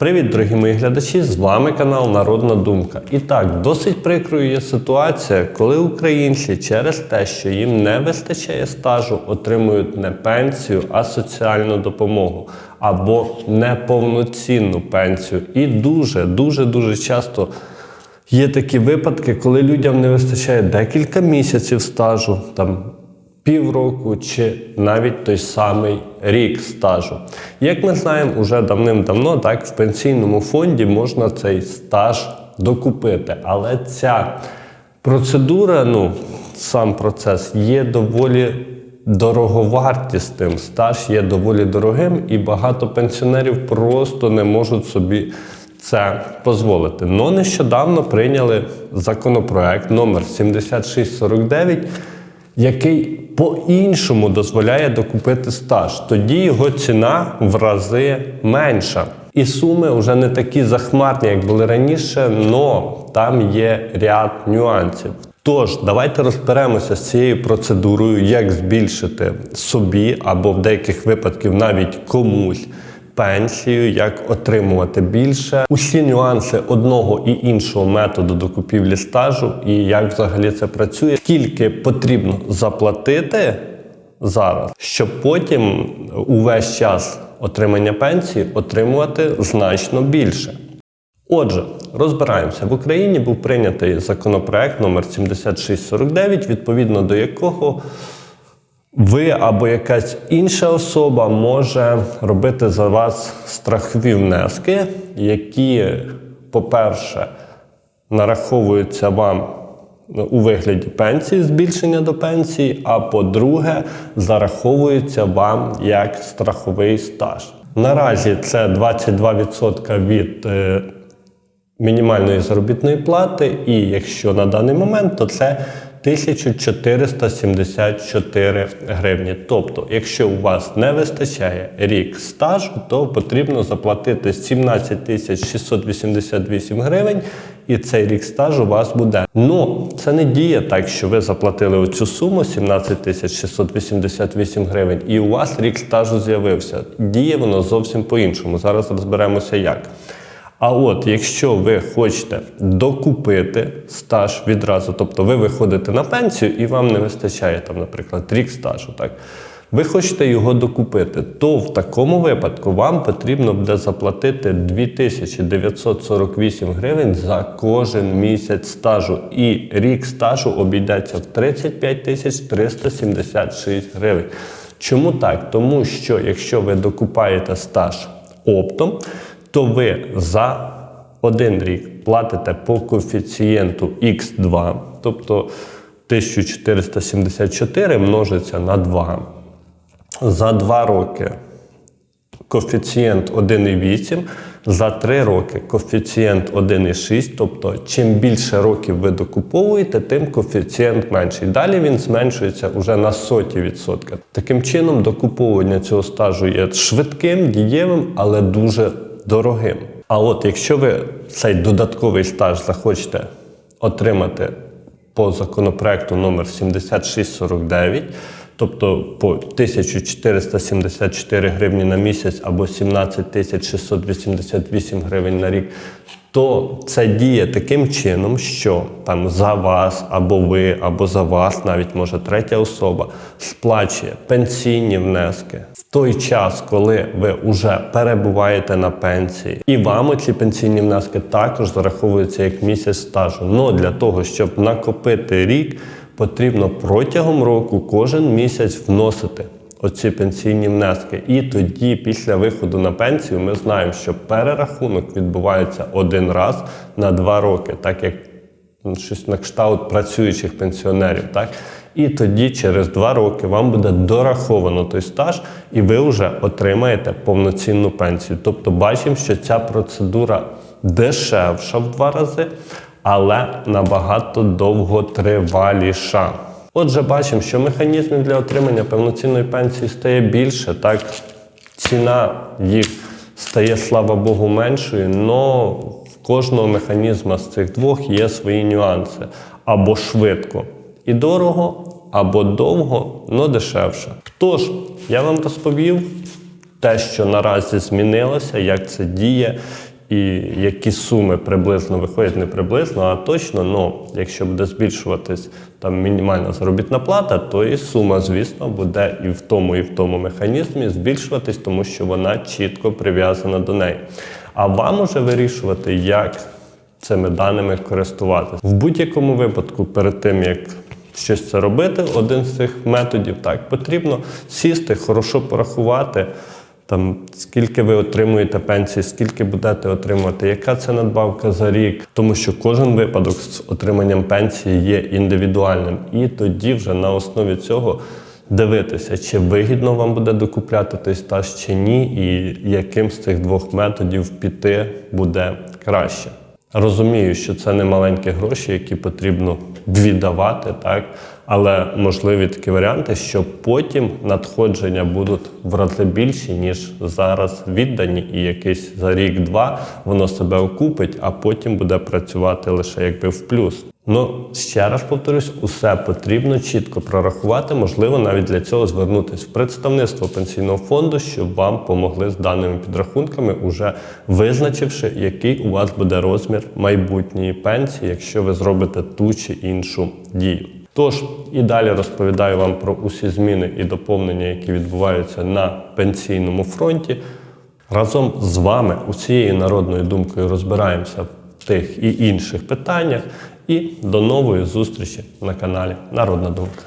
Привіт, дорогі мої глядачі! З вами канал Народна Думка. І так, досить прикрою є ситуація, коли українці через те, що їм не вистачає стажу, отримують не пенсію, а соціальну допомогу або неповноцінну пенсію. І дуже, дуже, дуже часто є такі випадки, коли людям не вистачає декілька місяців стажу, там півроку чи навіть той самий рік стажу. Як ми знаємо, уже давним-давно так в пенсійному фонді можна цей стаж докупити. Але ця процедура, ну сам процес є доволі дороговартісним. Стаж є доволі дорогим, і багато пенсіонерів просто не можуть собі. Це дозволити. Но нещодавно прийняли законопроект номер 7649, який по-іншому дозволяє докупити стаж. Тоді його ціна в рази менша. І суми вже не такі захмарні, як були раніше, але там є ряд нюансів. Тож, давайте розберемося з цією процедурою, як збільшити собі або в деяких випадків навіть комусь пенсію, як отримувати більше, усі нюанси одного і іншого методу до купівлі стажу, і як взагалі це працює, скільки потрібно заплатити зараз, щоб потім увесь час отримання пенсії отримувати значно більше. Отже, розбираємося. В Україні був прийнятий законопроект номер 7649, відповідно до якого ви або якась інша особа може робити за вас страхові внески, які, по-перше, нараховуються вам у вигляді пенсії, збільшення до пенсії, а по-друге, зараховуються вам як страховий стаж. Наразі це 22% від е, мінімальної заробітної плати, і якщо на даний момент, то це 1474 гривні. Тобто, якщо у вас не вистачає рік стажу, то потрібно заплатити 17 688 гривень, і цей рік стажу у вас буде. Ну, це не діє так, що ви заплатили оцю суму 17 688 гривень, і у вас рік стажу з'явився. Діє воно зовсім по-іншому. Зараз розберемося як. А от якщо ви хочете докупити стаж відразу, тобто ви виходите на пенсію і вам не вистачає там, наприклад, рік стажу, так? Ви хочете його докупити, то в такому випадку вам потрібно буде заплатити 2948 гривень за кожен місяць стажу. І рік стажу обійдеться в 35 тисяч 376 гривень. Чому так? Тому що якщо ви докупаєте стаж оптом, то ви за один рік платите по коефіцієнту Х2, тобто 1474 множиться на 2. За 2 роки коефіцієнт 1,8, за 3 роки коефіцієнт 1,6, тобто чим більше років ви докуповуєте, тим коефіцієнт менший. Далі він зменшується вже на соті відсотка. Таким чином, докуповування цього стажу є швидким, дієвим, але дуже дорогим. А от якщо ви цей додатковий стаж захочете отримати по законопроекту номер 7649, тобто по 1474 гривні на місяць або 17 688 гривень на рік, то це діє таким чином, що там за вас, або ви, або за вас, навіть може третя особа, сплачує пенсійні внески в той час, коли ви вже перебуваєте на пенсії, і вам ці пенсійні внески також зараховуються як місяць стажу. Но для того, щоб накопити рік, потрібно протягом року кожен місяць вносити оці пенсійні внески. І тоді, після виходу на пенсію, ми знаємо, що перерахунок відбувається один раз на два роки, так як ну, щось на кшталт працюючих пенсіонерів. Так? І тоді, через два роки, вам буде дораховано той стаж, і ви вже отримаєте повноцінну пенсію. Тобто, бачимо, що ця процедура дешевша в два рази, але набагато довготриваліша. Отже, бачимо, що механізмів для отримання повноцінної пенсії стає більше, так ціна їх стає, слава Богу, меншою, але в кожного механізму з цих двох є свої нюанси. Або швидко і дорого, або довго, але дешевше. Тож, я вам розповів те, що наразі змінилося, як це діє, і які суми приблизно виходять, не приблизно, а точно, ну, якщо буде збільшуватись там мінімальна заробітна плата, то і сума, звісно, буде і в тому, і в тому механізмі збільшуватись, тому що вона чітко прив'язана до неї. А вам уже вирішувати, як цими даними користуватися. В будь-якому випадку, перед тим як щось це робити, один з цих методів так потрібно сісти, хорошо порахувати. Там скільки ви отримуєте пенсії, скільки будете отримувати, яка це надбавка за рік, тому що кожен випадок з отриманням пенсії є індивідуальним, і тоді вже на основі цього дивитися, чи вигідно вам буде докупляти той стаж чи ні, і яким з цих двох методів піти буде краще. Розумію, що це не маленькі гроші, які потрібно віддавати, так але можливі такі варіанти, що потім надходження будуть в рази більші, ніж зараз віддані, і якийсь за рік-два воно себе окупить, а потім буде працювати лише якби в плюс. Ну ще раз повторюсь, усе потрібно чітко прорахувати. Можливо, навіть для цього звернутися в представництво пенсійного фонду, щоб вам помогли з даними підрахунками, уже визначивши, який у вас буде розмір майбутньої пенсії, якщо ви зробите ту чи іншу дію. Тож і далі розповідаю вам про усі зміни і доповнення, які відбуваються на пенсійному фронті. Разом з вами усією народною думкою розбираємося в тих і інших питаннях. І до нової зустрічі на каналі Народна Думка.